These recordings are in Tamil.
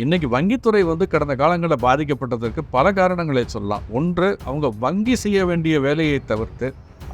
இன்னைக்கு வங்கித்துறை வந்து கடந்த காலங்களில் பாதிக்கப்பட்டதற்கு பல காரணங்களை சொல்லலாம். ஒன்று அவங்க வங்கி செய்ய வேண்டிய வேலையை தவிர்த்து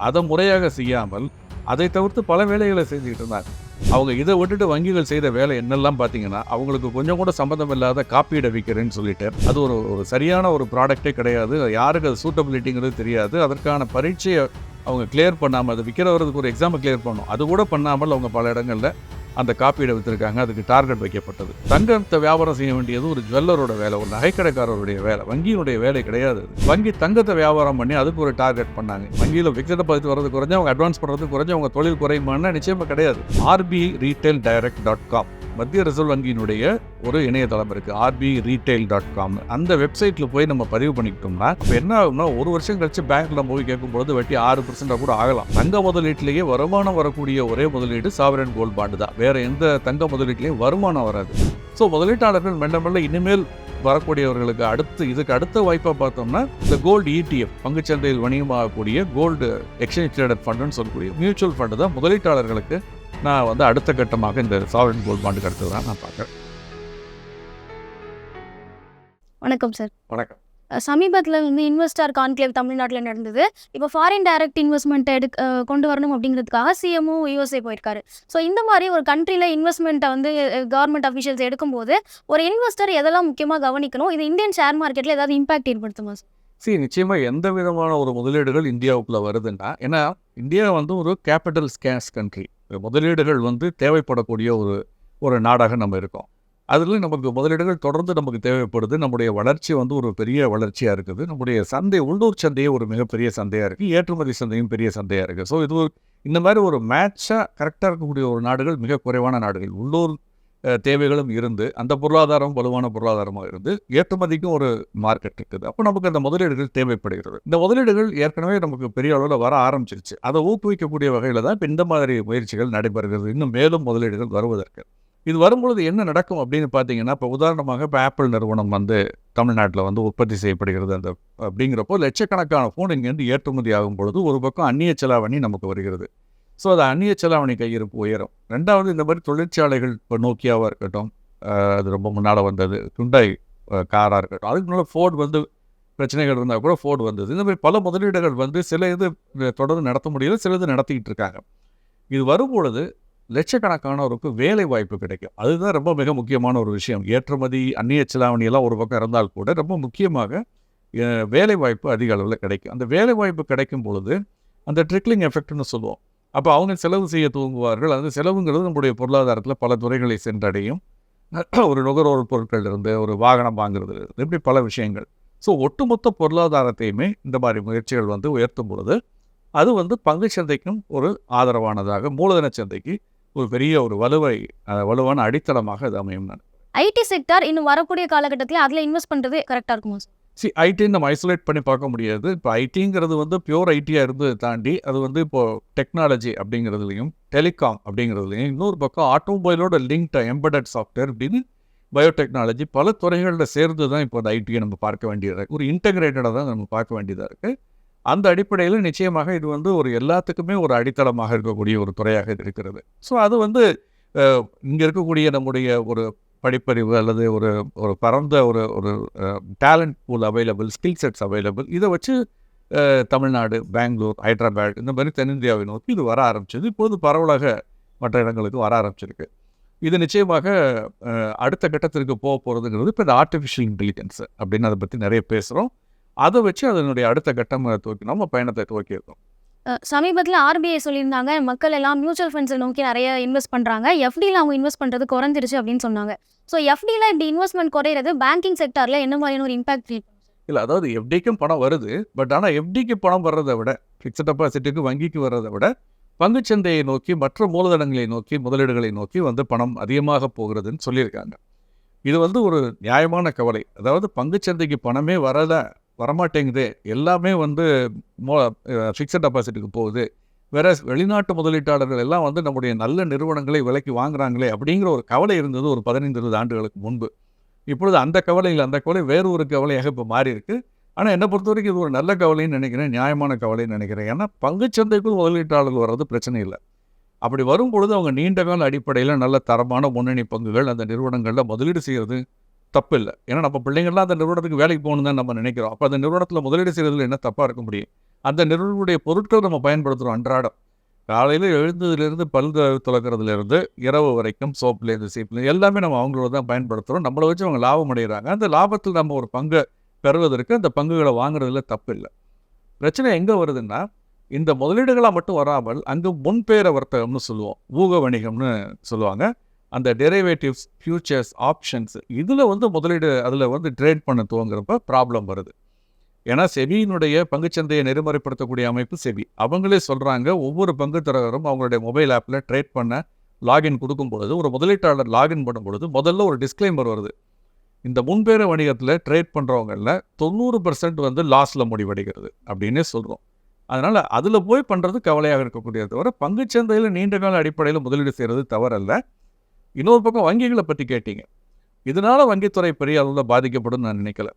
அதை முறையாக செய்யாமல் அதை தவிர்த்து பல வேலைகளை செஞ்சுக்கிட்டு இருந்தாங்க அவங்க இதை விட்டுட்டு வங்கிகள் செய்த வேலை என்னெல்லாம் பார்த்தீங்கன்னா அவங்களுக்கு கொஞ்சம் கூட சம்மந்தம் இல்லாத காப்பீடை விற்கிறேன்னு சொல்லிட்டு அது ஒரு ஒரு சரியான ஒரு ப்ராடக்டே கிடையாது. யாருக்கு அது சூட்டபிலிட்டிங்கிறது தெரியாது. அதற்கான பரீட்சையை அவங்க கிளியர் பண்ணாமல் அது விற்கிறவருக்கு ஒரு எக்ஸாமை கிளியர் பண்ணணும். அது கூட பண்ணாமல் அவங்க பல இடங்களில் அந்த காப்பீடை விற்றுருக்காங்க அதுக்கு டார்கெட் வைக்கப்பட்டது. தங்கத்தை வியாபாரம் செய்ய வேண்டியது ஒரு ஜுவல்லரோட வேலை ஒரு நகைக்கடைக்காரருடைய வேலை வங்கியினுடைய வேலை கிடையாது வங்கி தங்கத்தை வியாபாரம் பண்ணி அதுக்கு ஒரு டார்கெட் பண்ணாங்க. வங்கியில் ஃபிக்ஸட் டெபாசிட் வரது குறைஞ்சு அவங்க அட்வான்ஸ் பண்ணுறது குறைஞ்சு அவங்க தொழில் குறையுமான்னா நிச்சயமாக கிடையாது. R B retail direct dot com. மத்திய ரிசர்வ் வங்கியினுடைய ஒரு இணையதளம் இருக்குது ஆர்பி ரீட்டைல் டாட் காம் அந்த வெப்சைட்டில் போய் நம்ம பதிவு பண்ணிக்கிட்டோம்னா இப்போ என்ன ஆகும்னா ஒரு வருஷம் கழிச்சு பேங்க்ல போய் கேட்கும்போது வட்டி ஆறு பர்சன்டாக கூட ஆகலாம். தங்க முதலீட்டிலேயே வருமானம் வரக்கூடிய ஒரே முதலீடு சாவரன் கோல்ட் பாண்டு தான். வேற எந்த தங்க முதலீட்டிலையும் வருமானம் வராது. ஸோ முதலீட்டாளர்கள் மெல்ல மெல்ல இனிமேல் வரக்கூடியவர்களுக்கு அடுத்து இதுக்கு அடுத்த வாய்ப்பாக பார்த்தோம்னா இந்த கோல்டு இடிஎஃப் பங்குச்சந்தையில் வணிகமாகக்கூடிய கோல்டு எக்ஸ்சேஞ்ச் ட்ரேடட் ஃபண்டுன்னு சொல்லக்கூடிய மியூச்சுவல் ஃபண்டு தான் முதலீட்டாளர்களுக்கு நான் வந்து அடுத்த கட்டமாக இந்த சாவரன் கோல்ட் பாண்டுக்கு அடுத்தது தான் நான் பார்க்குறேன். வணக்கம் சார் வணக்கம். சமீபத்தில் வந்து இன்வெஸ்டார் கான்க்ளேவ் தமிழ்நாட்டில் நடந்தது. இப்போ ஃபாரின் டைரக்ட் இன்வெஸ்ட்மெண்ட் எடு அஹ் கொண்டு வரணும் அப்படிங்கிறதுக்காக சிஎம்ஓ யூஎஸ்ஏ போயிருக்காரு. ஸோ இந்த மாதிரி ஒரு கண்ட்ரியில் இன்வெஸ்ட்மெண்ட்டை வந்து கவர்மெண்ட் அஃபிஷியல்ஸ் எடுக்கும்போது ஒரு இன்வெஸ்டர் எதெல்லாம் முக்கியமாக கவனிக்கணும்? இது இந்தியன் ஷேர் மார்க்கெட்டில் ஏதாவது இம்பாக்ட் ஏற்படுத்துமா சார் சரி நிச்சயமாக எந்த விதமான ஒரு முதலீடுகள் இந்தியாவுக்குள்ள வருதுன்னா ஏன்னா இந்தியா வந்து ஒரு கேபிட்டல் ஸ்கேஸ் கண்ட்ரி முதலீடுகள் வந்து தேவைப்படக்கூடிய ஒரு ஒரு நாடாக நம்ம இருக்கோம். அதில் நமக்கு முதலீடுகள் தொடர்ந்து நமக்கு தேவைப்படுது. நம்முடைய வளர்ச்சி வந்து ஒரு பெரிய வளர்ச்சியாக இருக்குது. நம்முடைய சந்தை உள்ளூர் சந்தையே ஒரு மிகப்பெரிய சந்தையாக இருக்குது ஏற்றுமதி சந்தையும் பெரிய சந்தையாக இருக்குது ஸோ இது ஒரு இந்த மாதிரி ஒரு மேட்சாக கரெக்டாக இருக்கக்கூடிய ஒரு நாடுகள் மிக குறைவான நாடுகள். உள்ளூர் தேவைகளும் இருந்து அந்த பொருளாதாரம் வலுவான பொருளாதாரமாக இருந்து ஏற்றுமதிக்கும் ஒரு மார்க்கெட் இருக்குது. அப்போ நமக்கு அந்த முதலீடுகள் தேவைப்படுகிறது. இந்த முதலீடுகள் ஏற்கனவே நமக்கு பெரிய அளவில் வர ஆரம்பிச்சிருச்சு. அதை ஊக்குவிக்கக்கூடிய வகையில் தான் இப்போ இந்த மாதிரி முயற்சிகள் நடைபெறுகிறது. இன்னும் மேலும் முதலீடுகள் வருவதற்கு. இது வரும்பொழுது என்ன நடக்கும் அப்படின்னு பார்த்தீங்கன்னா இப்போ உதாரணமாக இப்போ ஆப்பிள் நிறுவனம் வந்து தமிழ்நாட்டில் வந்து உற்பத்தி செய்யப்படுகிறது. அந்த அப்படிங்கிறப்போ லட்சக்கணக்கான ஃபோன் இங்கேருந்து ஏற்றுமதி ஆகும் பொழுது ஒரு பக்கம் அந்நிய செலாவணி நமக்கு வருகிறது. ஸோ அது அந்நிய செலாவணி கையிருப்பு உயரும். ரெண்டாவது இந்த மாதிரி தொழிற்சாலைகள் இப்போ நோக்கியாவாக இருக்கட்டும் அது ரொம்ப முன்னால் வந்தது குண்டாய் காராக இருக்கட்டும். அதுக்கு முன்னால் ஃபோர்ட் வந்து பிரச்சனைகள் இருந்தால் கூட ஃபோர்டு வந்தது. இந்த மாதிரி பல முதலீடுகள் வந்து சில இது தொடர்ந்து நடத்த முடியல சில இது நடத்திக்கிட்டு இருக்காங்க. இது வரும்பொழுது லட்சக்கணக்கானவருக்கு வேலை வாய்ப்பு கிடைக்கும். அதுதான் ரொம்ப மிக முக்கியமான ஒரு விஷயம். ஏற்றுமதி அந்நிய செலாவணியெல்லாம் ஒரு பக்கம் இருந்தால் கூட ரொம்ப முக்கியமாக வேலை வாய்ப்பு அதிக அளவில் கிடைக்கும். அந்த வேலை வாய்ப்பு கிடைக்கும் பொழுது அந்த ட்ரிக்லிங் எஃபெக்ட்னு சொல்லுவோம். அப்போ அவங்க செலவு செய்ய துவங்குவார்கள் அந்த செலவுங்கிறது நம்முடைய பொருளாதாரத்தில் பல துறைகளை சென்றடையும். ஒரு நுகர்வோர் பொருட்கள் இருந்து ஒரு வாகனம் வாங்குறது இருந்து இப்படி பல விஷயங்கள். ஸோ ஒட்டுமொத்த பொருளாதாரத்தையுமே இந்த மாதிரி முயற்சிகள் வந்து உயர்த்தும் பொழுது அது வந்து பங்கு சந்தைக்கும் ஒரு ஆதரவானதாக மூலதன சந்தைக்கு ஒரு பெரிய ஒரு வலுவை வலுவான அடித்தளமாக அது அமையும் நான். ஐடி செக்டார் இன்னும் வரக்கூடிய காலகட்டத்தில் அதில் இன்வெஸ்ட் பண்ணுறது கரெக்டாக இருக்குமா? சார் சி ஐடி நம்ம ஐசோலேட் பண்ணி பார்க்க முடியாது. இப்போ ஐடிங்கிறது வந்து பியூர் ஐடியாக இருந்து தாண்டி அது வந்து இப்போது டெக்னாலஜி அப்படிங்கிறதுலையும் டெலிகாம் அப்படிங்கிறதுலையும் இன்னொரு பக்கம் ஆட்டோமொபைலோட லிங்க்ட் எம்படட் சாஃப்ட்வேர் அப்படின்னு பயோடெக்னாலஜி பல துறைகளில் சேர்ந்து தான் இப்போ அந்த ஐடியை நம்ம பார்க்க வேண்டியதாக இருக்குது ஒரு இன்டகிரேட்டடாக தான் நம்ம பார்க்க வேண்டியதாக இருக்குது அந்த அடிப்படையில் நிச்சயமாக இது வந்து ஒரு எல்லாத்துக்குமே ஒரு அடித்தளமாக இருக்கக்கூடிய ஒரு துறையாக இருக்கிறது. ஸோ அது வந்து இங்கே இருக்கக்கூடிய நம்முடைய ஒரு படிப்பறிவு அல்லது ஒரு ஒரு பரந்த ஒரு ஒரு talent pool available skill sets available இதை வச்சு தமிழ்நாடு பெங்களூர் ஹைதராபாத் இந்த மாதிரி தென்னிந்தியாவை நோக்கி இது வர ஆரம்பிச்சது. இப்போது பரவலாக மற்ற இடங்களுக்கு வர ஆரம்பிச்சிருக்கு. இது நிச்சயமாக அடுத்த கட்டத்திற்கு போக போகிறதுங்கிறது இப்போ இந்த ஆர்டிஃபிஷியல் இன்டெலிஜென்ஸ் அப்படின்னு அதை பற்றி நிறைய பேசுகிறோம் அதை வச்சு அதனுடைய அடுத்த கட்டம் துவக்கி நம்ம பயணத்தை துவக்கியிருக்கோம். சமீபத்தில் ஆர்பிஐ சொல்லியிருந்தாங்க மக்கள் எல்லாம் மியூச்சுவல் ஃபண்ட்ஸை நோக்கி நிறைய இன்வெஸ்ட் பண்ணுறாங்க எஃப்டியில் அவங்க இன்வெஸ்ட் பண்ணுறது குறைஞ்சிருச்சு அப்படின்னு சொன்னாங்க. ஸோ எஃப்டியில் இப்படி இன்வெஸ்ட்மெண்ட் குறையிறது பேங்கிங் செக்டாரில் என்ன மாதிரியான ஒரு இம்பாக்ட் இல்லை அதாவது எஃப்டிக்கும் பணம் வருது பட் ஆனால் எஃப்டிக்கு பணம் வர்றதை விட ஃபிக்ஸட் டெபாசிட்டுக்கு வங்கிக்கு வர்றதை விட பங்குச்சந்தையை நோக்கி மற்ற மூலதனங்களை நோக்கி முதலீடுகளை நோக்கி வந்து பணம் அதிகமாக போகிறதுன்னு சொல்லியிருக்காங்க. இது வந்து ஒரு நியாயமான கவலை. அதாவது பங்குச்சந்தைக்கு பணமே வரல வரமாட்டேங்குது. எல்லாமே வந்து மோ ஃபிக்ஸட் டெபாசிட்டுக்கு போகுது. வேற வெளிநாட்டு முதலீட்டாளர்கள் எல்லாம் வந்து நம்முடைய நல்ல நிறுவனங்களை விலைக்கு வாங்குறாங்களே அப்படிங்கிற ஒரு கவலை இருந்தது ஒரு பதினைந்து இருபது ஆண்டுகளுக்கு முன்பு. இப்பொழுது அந்த கவலையில் அந்த கவலை வேறு ஒரு கவலையாக இப்போ மாறி இருக்கு. ஆனால் என்னை பொறுத்த வரைக்கும் இது ஒரு நல்ல கவலைன்னு நினைக்கிறேன் நியாயமான கவலைன்னு நினைக்கிறேன். ஏன்னா பங்குச்சந்தைக்குள் முதலீட்டாளர்கள் வர்றது பிரச்சனை இல்லை. அப்படி வரும் பொழுது அவங்க நீண்ட கால அடிப்படையில் நல்ல தரமான முன்னணி பங்குகள் அந்த நிறுவனங்களில் முதலீடு செய்கிறது தப்பு இல்லை ஏன்னா நம்ம பிள்ளைங்கள்லாம் அந்த நிறுவனத்துக்கு வேலைக்கு போகணும்னு தான் நம்ம நினைக்கிறோம். அப்போ அந்த நிறுவனத்தில் முதலீடு செய்கிறதுல என்ன தப்பாக இருக்க முடியும்? அந்த நிறுவனங்களுடைய பொருட்கள் நம்ம பயன்படுத்துகிறோம் அன்றாடம். காலையில் எழுந்ததுலேருந்து பல் துளக்கிறதுலேருந்து இரவு வரைக்கும் சோப்லேருந்து சீப்லேருந்து எல்லாமே நம்ம அவங்களோட தான் பயன்படுத்துகிறோம் நம்மளை வச்சு அவங்க லாபம் அடைகிறாங்க அந்த லாபத்தில் நம்ம ஒரு பங்கு பெறுவதற்கு அந்த பங்குகளை வாங்குறதுல தப்பு இல்லை பிரச்சனை எங்கே வருதுன்னா இந்த முதலீடுகளாக மட்டும் வராமல் அங்கு முன்பேர வர்த்தகம்னு சொல்லுவோம். ஊக வணிகம்னு சொல்லுவாங்க. அந்த டெரிவேட்டிவ்ஸ் ஃபியூச்சர்ஸ் ஆப்ஷன்ஸ் இதில் வந்து முதலீடு அதில் வந்து ட்ரேட் பண்ண துவங்குறப்ப ப்ராப்ளம் வருது. ஏன்னா செபியினுடைய பங்குச்சந்தையை நெறிமுறைப்படுத்தக்கூடிய அமைப்பு செபி. அவங்களே சொல்கிறாங்க ஒவ்வொரு பங்கு தரகரும் அவங்களுடைய மொபைல் ஆப்பில் ட்ரேட் பண்ண லாகின் கொடுக்கும் பொழுது ஒரு முதலீட்டாளர் லாகின் பண்ணும் பொழுது முதல்ல ஒரு டிஸ்க்ளைமர் வருது. இந்த முன்பேற வணிகத்தில் ட்ரேட் பண்ணுறவங்களில் தொண்ணூறு பர்சன்ட் வந்து லாஸில் முடிவடைகிறது அப்படின்னே சொல்கிறோம் அதனால் அதில் போய் பண்ணுறது கவலையாக இருக்கக்கூடியது தவிர பங்குச்சந்தையில் நீண்ட கால அடிப்படையில் முதலீடு செய்கிறது தவறல்ல. இன்னொரு பக்கம் வங்கிகளை பற்றி கேட்டீங்க. இதனால் வங்கித்துறை பெரிய அளவில் பாதிக்கப்படும் நான் நினைக்கல.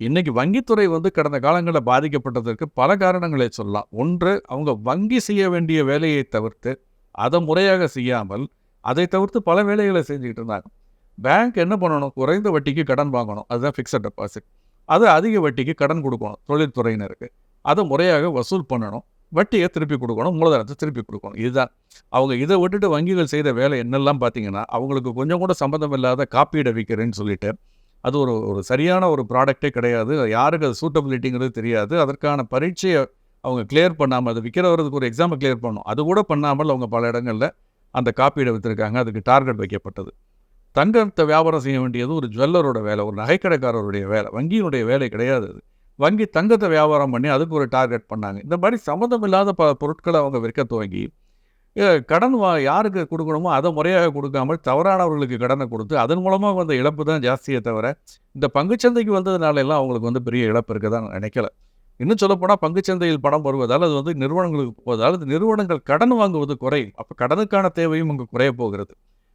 இன்றைக்கி வங்கித்துறை வந்து கடந்த காலங்களில் பாதிக்கப்பட்டதற்கு பல காரணங்களை சொல்லலாம். ஒன்று அவங்க வங்கி செய்ய வேண்டிய வேலையை தவிர்த்து அதை முறையாக செய்யாமல் அதை தவிர்த்து பல வேலைகளை செஞ்சுக்கிட்டு இருந்தாங்க. பேங்க் என்ன பண்ணணும்? குறைந்த வட்டிக்கு கடன் வாங்கணும். அதுதான் ஃபிக்ஸட் டெபாசிட் அது அதிக வட்டிக்கு கடன் கொடுக்கணும் தொழில்துறையினருக்கு. அதை முறையாக வசூல் பண்ணணும். வட்டியை திருப்பி கொடுக்கணும் மூலதனத்தை திருப்பி கொடுக்கணும். இதுதான். அவங்க இதை விட்டுட்டு வங்கிகள் செய்த வேலை என்னெல்லாம் பார்த்தீங்கன்னா அவங்களுக்கு கொஞ்சம் கூட சம்மந்தம் இல்லாத காப்பீடை விற்கிறேன்னு சொல்லிட்டு அது ஒரு ஒரு சரியான ஒரு ப்ராடக்டே கிடையாது. யாருக்கு அது சூட்டபிலிட்டிங்கிறது தெரியாது. அதற்கான பரீட்சையை அவங்க கிளியர் பண்ணாமல் அது விற்கிறவருக்கு ஒரு எக்ஸாமை கிளியர் பண்ணணும். அது கூட பண்ணாமல் அவங்க பல இடங்களில் அந்த காப்பீடை விற்றுருக்காங்க அதுக்கு டார்கெட் வைக்கப்பட்டது. தங்கத்தை வியாபாரம் செய்ய வேண்டியது ஒரு ஜுவல்லரோட வேலை ஒரு நகைக்கடைக்காரருடைய வேலை. வங்கியினுடைய வேலை கிடையாது அது. வங்கி தங்கத்தை வியாபாரம் பண்ணி அதுக்கு ஒரு டார்கெட் பண்ணாங்க. இந்த மாதிரி சம்மந்தம் இல்லாத ப பொருட்களை அவங்க விற்க துவங்கி கடன் வா யாருக்கு கொடுக்கணுமோ அதை முறையாக கொடுக்காமல் தவறானவர்களுக்கு கடனை கொடுத்து அதன் மூலமாக வந்த இழப்பு தான் ஜாஸ்தியே தவிர இந்த பங்குச்சந்தைக்கு வந்ததுனால எல்லாம் அவங்களுக்கு வந்து பெரிய இழப்பு இருக்க தான் நினைக்கல. இன்னும் சொல்லப்போனால் பங்குச்சந்தையில் பணம் வருவதால் அது வந்து நிறுவனங்களுக்கு போவதால் அது நிறுவனங்கள் கடன் வாங்குவது குறையும். அப்போ கடனுக்கான தேவையும் அங்கே குறைய போகிறது.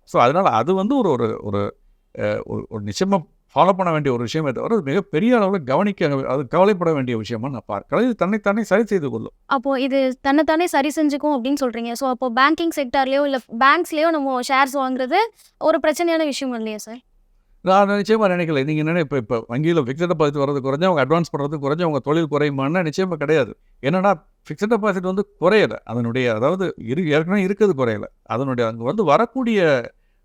ஸோ அதனால் அது வந்து ஒரு ஒரு ஒரு ஒரு ஒரு நிச்சயமாக ஃபாலோ பண்ண வேண்டிய ஒரு விஷயமே தவிர மிகப்பெரிய அளவில் கவனிக்க அது கவலைப்பட வேண்டிய விஷயமா நான் பார்க்கிறேன். இது தன்னைத்தானே சரி செய்து கொள்ளும். அப்போ இது தன்னைத்தானே சரி செஞ்சுக்கும் அப்படின்னு சொல்றீங்க. ஸோ அப்போ பேங்கிங் செக்டார்லயோ இல்லை பேங்க்ஸ்லயோ நம்ம ஷேர்ஸ் வாங்குறது ஒரு பிரச்சனையான விஷயம் இல்லையா சார் நான் நிச்சயமாக நினைக்கல. நீங்கள் என்ன இப்போ இப்போ வங்கியில் ஃபிக்ஸட் டெபாசிட் வரது குறைஞ்சு அவங்க அட்வான்ஸ் பண்ணுறது குறைஞ்சு அவங்க தொழில் குறையுமான்னா நிச்சயமாக கிடையாது. என்னன்னா ஃபிக்ஸட் டெபாசிட் வந்து குறையலை. அதனுடைய அதாவது இரு ஏற்கனவே இருக்குது குறையல. அதனுடைய அங்கே வந்து வரக்கூடிய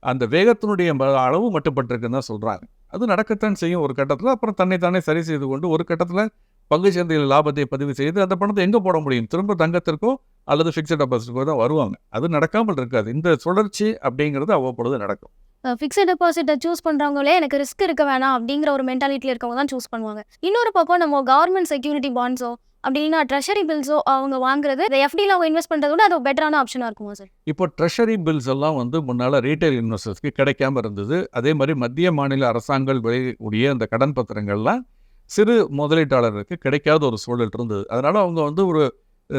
அந்த வேகத்தினுடைய அளவு மட்டுப்பட்டிருக்குன்னு தான் சொல்கிறாங்க அது நடக்கத்தான் செய்யும் ஒரு கட்டத்தில். அப்புறம் தன்னைத்தானே சரி செய்து கொண்டு ஒரு கட்டத்தில் பங்கு சந்தையில் லாபத்தை பதிவு செய்து அந்த பணத்தை எங்கே போட முடியும்? திரும்ப தங்கத்திற்கோ அல்லது ஃபிக்ஸட் டெபாசிட்டுக்கோ தான் வருவாங்க. அது நடக்காமல் இருக்காது. இந்த சுழற்சி அப்படிங்கிறது அவ்வப்பொழுது நடக்கும். ஃபிக்ஸட் டெபாசிட்டை சூஸ் பண்ணுறவங்களே எனக்கு ரிஸ்க் இருக்க வேணாம் அப்படிங்கிற ஒரு மென்டாலிட்டியில் இருக்கவங்க தான் சூஸ் பண்ணுவாங்க. இன்னொரு பக்கம் நம்ம கவர்மெண்ட் செக்யூரிட்டி பாண்ட்ஸோ அப்படின்னா ட்ரெஷரி பில்ஸோ அவங்க வாங்குறது இந்த எஃப்டியில் அவங்க இன்வெஸ்ட் பண்ணுறது விட அது பெட்டரான ஆப்ஷனாக இருக்குமா சார் இப்போ ட்ரெஷரி பில்ஸ் எல்லாம் வந்து முன்னால் ரீட்டைல் இன்வெஸ்டர்ஸ்க்கு கிடைக்காம இருந்தது. அதே மாதிரி மத்திய மாநில அரசாங்கங்கள் வெளியிடக்கூடிய அந்த கடன் பத்திரங்கள்லாம் சிறு முதலீட்டாளருக்கு கிடைக்காத ஒரு சூழல் இருந்தது. அதனால் அவங்க வந்து ஒரு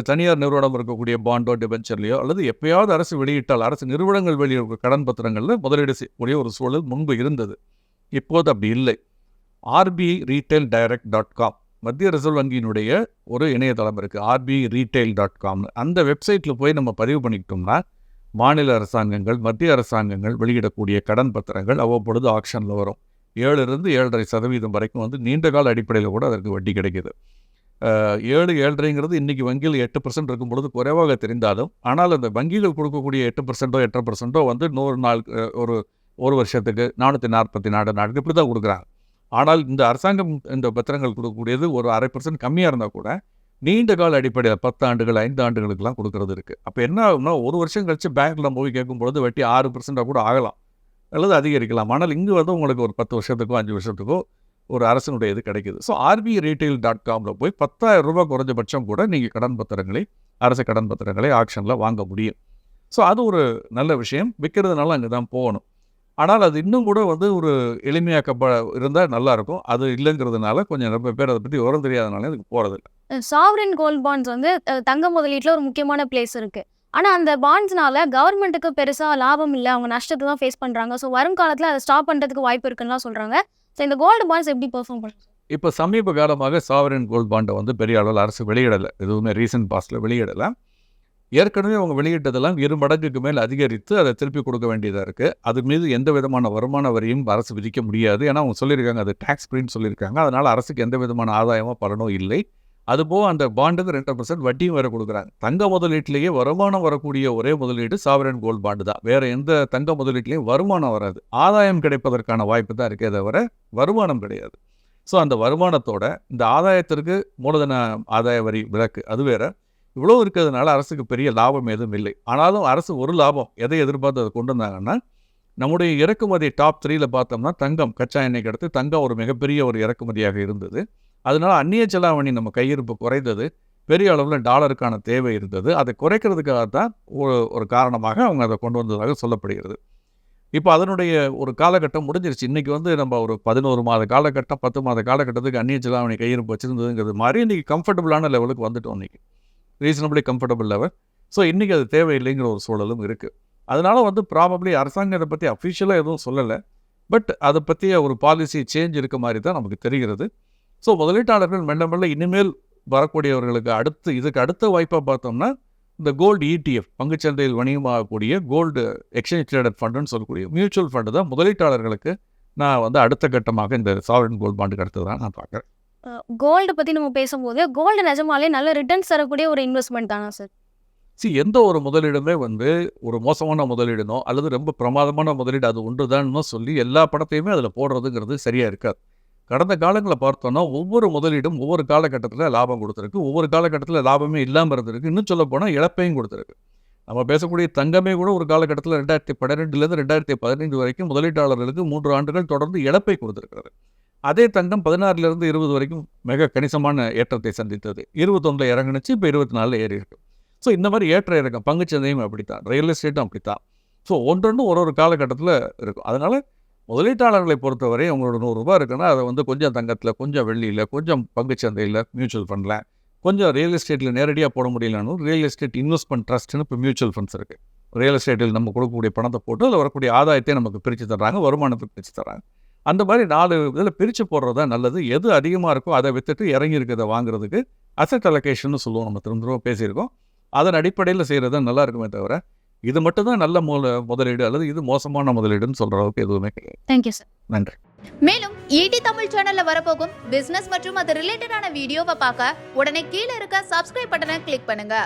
தனியார் நிறுவனம் இருக்கக்கூடிய பாண்டோ டிபென்ச்சர்லையோ அல்லது எப்பயாவது அரசு வெளியிட்டால் அரசு நிறுவனங்கள் வெளியிட கடன் பத்திரங்களில் முதலீடு செய்யக்கூடிய ஒரு சூழல் முன்பு இருந்தது. இப்போது அப்படி இல்லை. RBI retail direct dot com மத்திய ரிசர்வ் வங்கியினுடைய ஒரு இணையதளம் இருக்குது ஆர்பி ரீட்டைல் டாட் காம்னு அந்த வெப்சைட்டில் போய் நம்ம பதிவு பண்ணிக்கிட்டோம்னா மாநில அரசாங்கங்கள் மத்திய அரசாங்கங்கள் வெளியிடக்கூடிய கடன் பத்திரங்கள் அவ்வப்பொழுது ஆக்ஷனில் வரும். ஏழுலேருந்து ஏழரை சதவீதம் வரைக்கும் வந்து நீண்ட கால அடிப்படையில் கூட அதற்கு வட்டி கிடைக்கிது. ஏழு ஏழரைங்கிறது இன்றைக்கி வங்கியில் எட்டு பர்சன்ட் இருக்கும் பொழுது குறைவாக தெரிந்தாலும் ஆனால் அந்த வங்கிகள் கொடுக்கக்கூடிய எட்டு பர்சன்ட்டோ எட்டரை பர்சன்ட்டோ வந்து நூறு நாள் ஒரு ஒரு வருஷத்துக்கு நானூற்றி நாற்பத்தி நாலு நாளுக்கு இப்படி தான் கொடுக்குறாங்க. ஆனால் இந்த அரசாங்கம் இந்த பத்திரங்கள் கொடுக்கக்கூடியது ஒரு அரை பர்சன்ட் கம்மியாக இருந்தால் கூட நீண்ட கால அடிப்படையில் பத்து ஆண்டுகள் ஐந்து ஆண்டுகளுக்கெல்லாம் கொடுக்கறது இருக்குது அப்போ என்ன ஆகும்னா ஒரு வருஷம் கழித்து பேங்க்கில் போய் கேட்கும்பொழுது வட்டி ஆறு பர்சன்டாக கூட ஆகலாம். அல்லது அதிகரிக்கலாம். ஆனால் இங்கே வந்து உங்களுக்கு ஒரு பத்து வருஷத்துக்கோ அஞ்சு வருஷத்துக்கோ ஒரு அரசனுடைய இது கிடைக்குது. ஸோ ஆர்பிஐ ரீட்டைல் டாட் காமில் போய் பத்தாயிரம் ரூபாய் குறைஞ்சபட்சம் கூட நீங்கள் கடன் பத்திரங்களை அரசு கடன் பத்திரங்களை ஆக்ஷனில் வாங்க முடியும். ஸோ அது ஒரு நல்ல விஷயம். விற்கிறதுனால அங்கே தான் போகணும். ஆனால் அது இன்னும் கூட வந்து ஒரு எளிமையாக்கப்ப இருந்தால் நல்லாயிருக்கும். அது இல்லைங்கிறதுனால கொஞ்சம் ரொம்ப பேர் அதை பற்றி விவரம் தெரியாதனால அதுக்கு போகிறது சாவரின் கோல்ட் பாண்ட்ஸ் வந்து தங்க முதலீட்டில் ஒரு முக்கியமான பிளேஸ் இருக்கு. ஆனால் அந்த பாண்ட்ஸ்னால கவர்மெண்ட்டுக்கு பெருசாக லாபம் இல்லை அவங்க நஷ்டத்தை தான் ஃபேஸ் பண்ணுறாங்க ஸோ வரும் காலத்தில் அதை ஸ்டாப் பண்ணுறதுக்கு வாய்ப்பு இருக்குன்னு சொல்கிறாங்க ஸோ இந்த கோல்டு பாண்ட்ஸ் எப்படி பெர்ஃபார்ம் பண்ணுறாங்க இப்போ சமீப காலமாக சாவரின் கோல்ட் பாண்டை வந்து பெரிய அளவில் அரசு வெளியிடலை. எதுவுமே ரீசன்ட் பாஸ்டில் வெளியிடலை. ஏற்கனவே அவங்க வெளியிட்டதெல்லாம் இரு மடங்குக்கு மேல் அதிகரித்து அதை திருப்பி கொடுக்க வேண்டியதாக இருக்குது அது மீது எந்த விதமான வருமான வரியும் அரசு விதிக்க முடியாது. ஏன்னா அவங்க சொல்லியிருக்காங்க அது டேக்ஸ் ஃப்ரீன்னு சொல்லியிருக்காங்க. அதனால் அரசுக்கு எந்த விதமான ஆதாயமோ பலனோ இல்லை. அதுபோக அந்த பாண்டுக்கு ரெண்டு பர்சன்ட் வட்டியும் வேறு கொடுக்குறாங்க. தங்க முதலீட்டிலேயே வருமானம் வரக்கூடிய ஒரே முதலீடு சாவரன் கோல்டு பாண்டு தான். வேறு எந்த தங்க முதலீட்லேயும் வருமானம் வராது. ஆதாயம் கிடைப்பதற்கான வாய்ப்பு தான் இருக்கே தவிர வருமானம் கிடையாது. ஸோ அந்த வருமானத்தோட இந்த ஆதாயத்திற்கு மூலதன ஆதாய வரி விலக்கு அது வேறு. இவ்வளோ இருக்கிறதுனால அரசுக்கு பெரிய லாபம் எதுவும் இல்லை. ஆனாலும் அரசு ஒரு லாபம் எதை எதிர்பார்த்து அதை கொண்டு வந்தாங்கன்னா நம்முடைய இறக்குமதி டாப் த்ரீயில் பார்த்தோம்னா தங்கம் கச்சா எண்ணெய்க்கு அடுத்து தங்கம் ஒரு மிகப்பெரிய ஒரு இறக்குமதியாக இருந்தது. அதனால் அந்நிய செலாவணி நம்ம கையிருப்பு குறைந்தது. பெரிய அளவில் டாலருக்கான தேவை இருந்தது. அதை குறைக்கிறதுக்காக தான் ஒரு ஒரு காரணமாக அவங்க அதை கொண்டு வந்ததாக சொல்லப்படுகிறது. இப்போ அதனுடைய ஒரு காலகட்டம் முடிஞ்சிருச்சு. இன்றைக்கி வந்து நம்ம ஒரு பதினோரு மாத காலகட்டம் பத்து மாத காலகட்டத்துக்கு அந்நிய செலாவணி கையிருப்பு வச்சுருந்ததுங்கிறது மாதிரி இன்றைக்கி கம்ஃபர்டபுளான லெவலுக்கு வந்துட்டோம் இன்றைக்கி ரீசனபிளி கம்ஃபர்டபுள் லெவல் ஸோ இன்றைக்கி அது தேவையில்லைங்கிற ஒரு சூழலும் இருக்குது அதனால் வந்து ப்ராபப்ளி அரசாங்கம் இதை பற்றி அஃபிஷியலாக எதுவும் சொல்லலை. பட் அதை பற்றிய ஒரு பாலிசி சேஞ்ச் இருக்க மாதிரி தான் நமக்கு தெரிகிறது. ஸோ முதலீட்டாளர்கள் மெல்ல மெல்ல இனிமேல் வரக்கூடியவர்களுக்கு அடுத்து இதுக்கு அடுத்த வாய்ப்பாக பார்த்தோம்னா இந்த கோல்டு இடிஎஃப் பங்குச்சந்தையில் வணிகமாகக்கூடிய கோல்டு எக்ஸ்சேஞ்ச் ட்ரேடட் ஃபண்டுன்னு சொல்லக்கூடிய மியூச்சுவல் ஃபண்டு தான் முதலீட்டாளர்களுக்கு நான் வந்து அடுத்த கட்டமாக இந்த சாவரன் கோல்டு பாண்டுக்கு அடுத்து தான் நான் பார்க்குறேன். கோல்டு பற்றி நம்ம பேசும்போது கோல்டு நிஜமாலே நல்ல ரிட்டர்ன்ஸ் தரக்கூடிய ஒரு இன்வெஸ்ட்மெண்ட் தானா சார் சி எந்த ஒரு முதலீடுமே வந்து ஒரு மோசமான முதலீடுனோ அல்லது ரொம்ப பிரமாதமான முதலீடு அது ஒன்று தானோ சொல்லி எல்லா படத்தையுமே அதில் போடுறதுங்கிறது சரியாக இருக்காது. கடந்த காலங்களை பார்த்தோன்னா ஒவ்வொரு முதலீடும் ஒவ்வொரு காலகட்டத்தில் லாபம் கொடுத்துருக்கு. ஒவ்வொரு காலகட்டத்தில் லாபமே இல்லாமல் இருந்திருக்கு. இன்னும் சொல்ல போனால் இழப்பையும் கொடுத்துருக்கு. நம்ம பேசக்கூடிய தங்கமே கூட ஒரு காலகட்டத்தில் ரெண்டாயிரத்தி பன்னிரெண்டுலேருந்து ரெண்டாயிரத்தி பதினைந்து வரைக்கும் முதலீட்டாளர்களுக்கு மூன்று ஆண்டுகள் தொடர்ந்து இழப்பை கொடுத்துருக்காரு அதே தங்கம் பதினாறுலேருந்து இருபது வரைக்கும் மிக கணிசமான ஏற்றத்தை சந்தித்தது. இருபத்தொன்னில் இறங்குனுச்சு இப்போ இருபத்தி நாலில் ஏறி இருக்கு. ஸோ இந்த மாதிரி ஏற்ற இறக்கம் பங்குச்சந்தையும் அப்படித்தான். ரியல் எஸ்டேட்டும் அப்படித்தான். ஸோ ஒன்றொன்று ஒரு ஒரு காலகட்டத்தில் இருக்கும். அதனால் முதலீட்டாளர்களை பொறுத்தவரை அவங்களோட நூறுரூபா இருக்குன்னா அதை வந்து கொஞ்சம் தங்கத்தில் கொஞ்சம் வெள்ளியில் கொஞ்சம் பங்குச்சந்தையில் மியூச்சுவல் ஃபண்டில் கொஞ்சம் ரியல் எஸ்டேட்டில் நேரடியாக போட முடியலன்னு ரியல் எஸ்டேட் இன்வெஸ்ட்மெண்ட் ட்ரஸ்ட்னு இப்போ மியூச்சுவல் ஃபண்ட்ஸ் இருக்குது ரியல் எஸ்டேட்டில் நம்ம கொடுக்கக்கூடிய பணத்தை போட்டு அதில் வரக்கூடிய ஆதாயத்தை நமக்கு பிரித்து தர்றாங்க வருமானத்தை பிரித்து தர்றாங்க. அந்த மாதிரி நாலு இதில் பிரித்து போடுறது தான் நல்லது. எது அதிகமாக இருக்கோ அதை விற்றுட்டு இறங்கி இருக்கிறத வாங்குறதுக்கு. அசட் அலோகேஷன் சொல்லுவோம். நம்ம திரும்ப திரும்ப பேசியிருக்கோம். அதன் அடிப்படையில் செய்கிறது தான் நல்லா இருக்குமே தவிர இது மட்டும் தான் நல்ல மூல முதலீடு அல்லது இது மோசமான முதலீடுன்னு சொல்கிற அளவுக்கு எதுவுமே கிடையாது. தேங்க்யூ சார் நன்றி. மேலும் ஈடி தமிழ் சேனல்ல வரப்போகும் பிசினஸ் மற்றும் அது ரிலேட்டடான வீடியோவை பார்க்க உடனே கீழே இருக்க சப்ஸ்கிரைப் பட்டனை கிளிக் பண்ணுங்க.